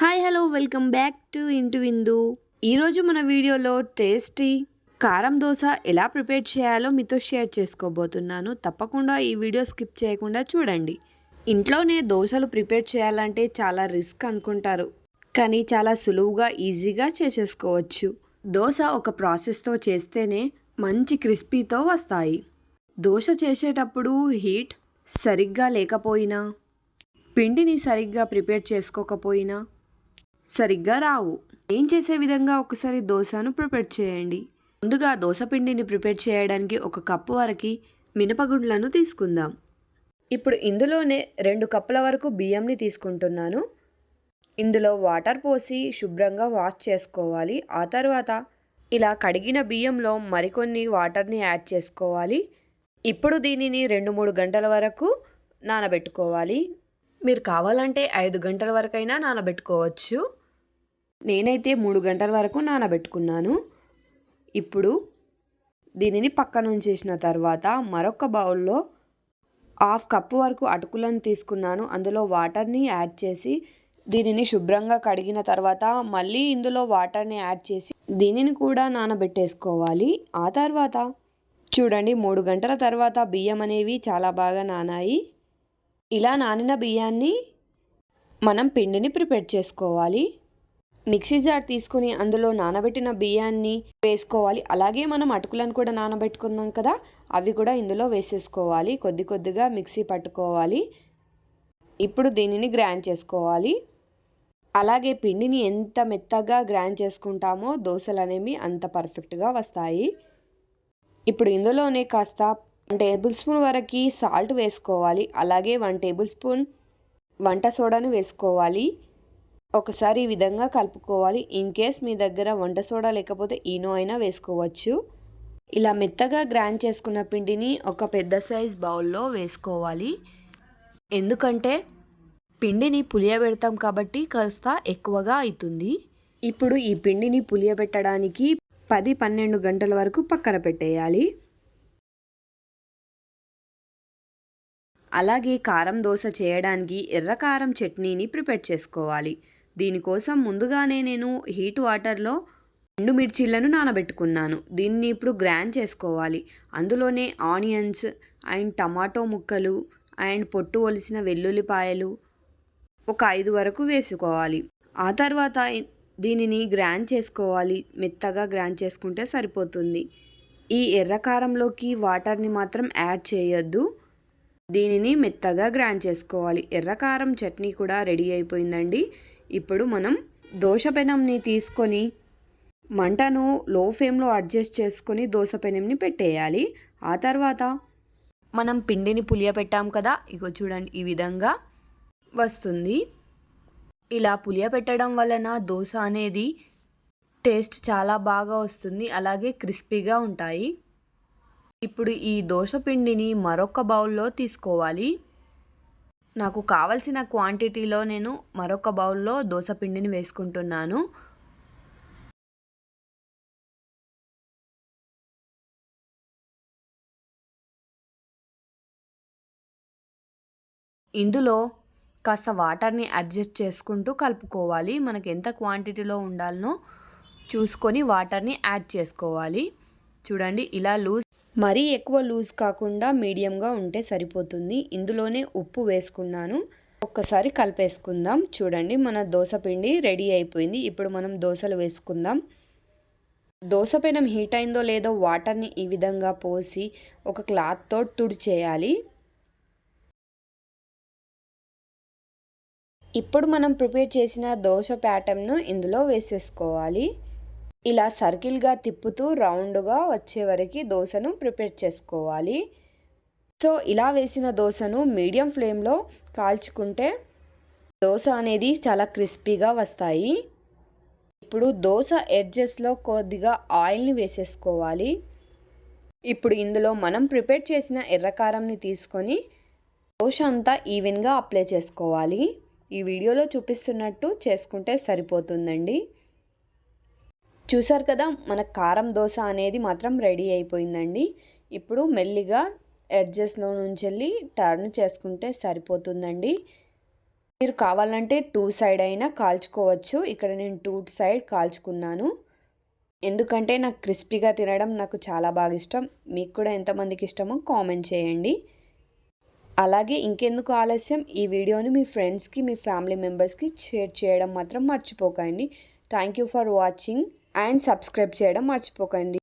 Hi hello welcome back to Intu Vindu. ఈరోజు మన వీడియోలో టేస్టీ కారం దోశ ఎలా ప్రిపేర్ చేయాలో మీతో షేర్ చేసుకోబోతున్నాను. తప్పకుండా ఈ వీడియో స్కిప్ చేయకుండా చూడండి. ఇంట్లోనే దోశలు ప్రిపేర్ చేయాలంటే చాలా రిస్క్ అనుకుంటారు. కానీ చాలా సులువుగా ఈజీగా చేసేసుకోవచ్చు. దోశ ఒక ప్రాసెస్తో చేస్తేనే మంచి క్రిస్పీతో వస్తాయి. దోశ చేసేటప్పుడు హీట్ సరిగ్గా లేకపోయినా పిండిని సరిగ్గా ప్రిపేర్ చేసుకోకపోయినా సరిగ్గా రావు. ఏం చేసే విధంగా ఒకసారి దోశను ప్రిపేర్ చేయండి. ముందుగా దోశ పిండిని ప్రిపేర్ చేయడానికి ఒక కప్పు వరకు మినపగుండ్లను తీసుకుందాం. ఇప్పుడు ఇందులోనే రెండు కప్పుల వరకు బియ్యంని తీసుకుంటున్నాను. ఇందులో వాటర్ పోసి శుభ్రంగా వాష్ చేసుకోవాలి. ఆ తర్వాత ఇలా కడిగిన బియ్యంలో మరికొన్ని వాటర్ని యాడ్ చేసుకోవాలి. ఇప్పుడు దీనిని రెండు మూడు గంటల వరకు నానబెట్టుకోవాలి. మీరు కావాలంటే ఐదు గంటల వరకైనా నానబెట్టుకోవచ్చు. నేనైతే మూడు గంటల వరకు నానబెట్టుకున్నాను. ఇప్పుడు దీనిని పక్కన ఉంచేసిన తర్వాత మరొక బౌల్లో హాఫ్ కప్పు వరకు అటుకులను తీసుకున్నాను. అందులో వాటర్ని యాడ్ చేసి దీనిని శుభ్రంగా కడిగిన తర్వాత మళ్ళీ ఇందులో వాటర్ని యాడ్ చేసి దీనిని కూడా నానబెట్టేసుకోవాలి. ఆ తర్వాత చూడండి మూడు గంటల తర్వాత బియ్యం అనేవి చాలా బాగా నానాయి. ఇలా నానిన బియ్యాన్ని మనం పిండిని ప్రిపేర్ చేసుకోవాలి. మిక్సీ జార్ తీసుకుని అందులో నానబెట్టిన బియ్యాన్ని వేసుకోవాలి. అలాగే మనం అటుకులను కూడా నానబెట్టుకున్నాం కదా అవి కూడా ఇందులో వేసేసుకోవాలి. కొద్ది కొద్దిగా మిక్సీ పట్టుకోవాలి. ఇప్పుడు దీనిని గ్రైండ్ చేసుకోవాలి. అలాగే పిండిని ఎంత మెత్తగా గ్రైండ్ చేసుకుంటామో దోశలు అనేవి అంత పర్ఫెక్ట్గా వస్తాయి. ఇప్పుడు ఇందులోనే కాస్త వన్ టేబుల్ స్పూన్ వరకు సాల్ట్ వేసుకోవాలి. అలాగే వన్ టేబుల్ స్పూన్ వంట సోడాను వేసుకోవాలి. ఒకసారి ఈ విధంగా కలుపుకోవాలి. ఇన్ కేస్ మీ దగ్గర వంట సోడా లేకపోతే ఈనో అయినా వేసుకోవచ్చు. ఇలా మెత్తగా గ్రైండ్ చేసుకున్న పిండిని ఒక పెద్ద సైజ్ బౌల్లో వేసుకోవాలి. ఎందుకంటే పిండిని పులియబెడతాం కాబట్టి కాస్త ఎక్కువగా అవుతుంది ఇప్పుడు ఈ పిండిని పులియబెట్టడానికి పది పన్నెండు గంటల వరకు పక్కన పెట్టేయాలి. అలాగే కారం దోశ చేయడానికి ఎర్ర కారం చట్నీని ప్రిపేర్ చేసుకోవాలి. దీనికోసం ముందుగానే నేను హీట్ వాటర్లో ఎండు మిర్చీలను నానబెట్టుకున్నాను. దీన్ని ఇప్పుడు గ్రైండ్ చేసుకోవాలి. అందులోనే ఆనియన్స్ అండ్ టమాటో ముక్కలు అండ్ పొట్టు ఒలిసిన వెల్లుల్లిపాయలు ఒక ఐదు వరకు వేసుకోవాలి. ఆ తర్వాత దీనిని గ్రాండ్ చేసుకోవాలి. మెత్తగా గ్రైండ్ చేసుకుంటే సరిపోతుంది. ఈ ఎర్రకారంలోకి వాటర్ని మాత్రం యాడ్ చేయొద్దు. దీనిని మెత్తగా గ్రైండ్ చేసుకోవాలి. ఎర్రకారం చట్నీ కూడా రెడీ అయిపోయిందండి. ఇప్పుడు మనం దోశ పెనంని తీసుకొని మంటను లో ఫ్లేమ్లో అడ్జస్ట్ చేసుకొని దోశ పెనంని పెట్టేయాలి. ఆ తర్వాత మనం పిండిని పులియపెట్టాం కదా ఇగో చూడండి ఈ విధంగా వస్తుంది. ఇలా పులియపెట్టడం వలన దోశ అనేది టేస్ట్ చాలా బాగా వస్తుంది అలాగే క్రిస్పీగా ఉంటాయి. ఇప్పుడు ఈ దోశ పిండిని మరొక బౌల్లో తీసుకోవాలి. నాకు కావలసిన క్వాంటిటీలో నేను మరొక బౌల్లో దోశ పిండిని వేసుకుంటున్నాను. ఇందులో కాస్త వాటర్ని అడ్జస్ట్ చేసుకుంటూ కలుపుకోవాలి. మనకు ఎంత క్వాంటిటీలో ఉండాలనో చూసుకొని వాటర్ని యాడ్ చేసుకోవాలి. చూడండి ఇలా లూజ్ మరీ ఎక్కువ లూజ్ కాకుండా మీడియంగా ఉంటే సరిపోతుంది. ఇందులోనే ఉప్పు వేసుకున్నాను. ఒక్కసారి కలిపేసుకుందాం. చూడండి మన దోశ పిండి రెడీ అయిపోయింది. ఇప్పుడు మనం దోశలు వేసుకుందాం. దోశ పెనం హీట్ అయిందో లేదో వాటర్ని ఈ విధంగా పోసి ఒక క్లాత్తో తుడిచేయాలి. ఇప్పుడు మనం ప్రిపేర్ చేసిన దోశ ప్యాటర్న్ను ఇందులో వేసేసుకోవాలి. ఇలా సర్కిల్గా తిప్పుతూ రౌండ్గా వచ్చే వరకు దోశను ప్రిపేర్ చేసుకోవాలి. సో ఇలా వేసిన దోశను మీడియం ఫ్లేమ్లో కాల్చుకుంటే దోశ అనేది చాలా క్రిస్పీగా వస్తాయి. ఇప్పుడు దోశ ఎడ్జెస్లో కొద్దిగా ఆయిల్ని వేసేసుకోవాలి. ఇప్పుడు ఇందులో మనం ప్రిపేర్ చేసిన ఎర్రకారంని తీసుకొని దోశ అంతా ఈవెన్గా అప్లై చేసుకోవాలి. ఈ వీడియోలో చూపిస్తున్నట్టు చేసుకుంటే సరిపోతుందండి. చూసారు కదా మన కారం దోశ అనేది మాత్రం రెడీ అయిపోయిందండి. ఇప్పుడు మెల్లిగా ఎడ్జెస్లో నుంచి వెళ్ళి టర్న్ చేసుకుంటే సరిపోతుందండి. మీరు కావాలంటే టూ సైడ్ అయినా కాల్చుకోవచ్చు. ఇక్కడ నేను టూ సైడ్ కాల్చుకున్నాను. ఎందుకంటే నాకు క్రిస్పీగా తినడం నాకు చాలా బాగా ఇష్టం. మీకు కూడా ఎంతమందికి ఇష్టమో కామెంట్ చేయండి. అలాగే ఇంకెందుకు ఆలస్యం ఈ వీడియోని మీ ఫ్రెండ్స్కి మీ ఫ్యామిలీ మెంబర్స్కి షేర్ చేయడం మాత్రం మర్చిపోకండి. Thank you for watching. And subscribe చేయడం మర్చిపోకండి.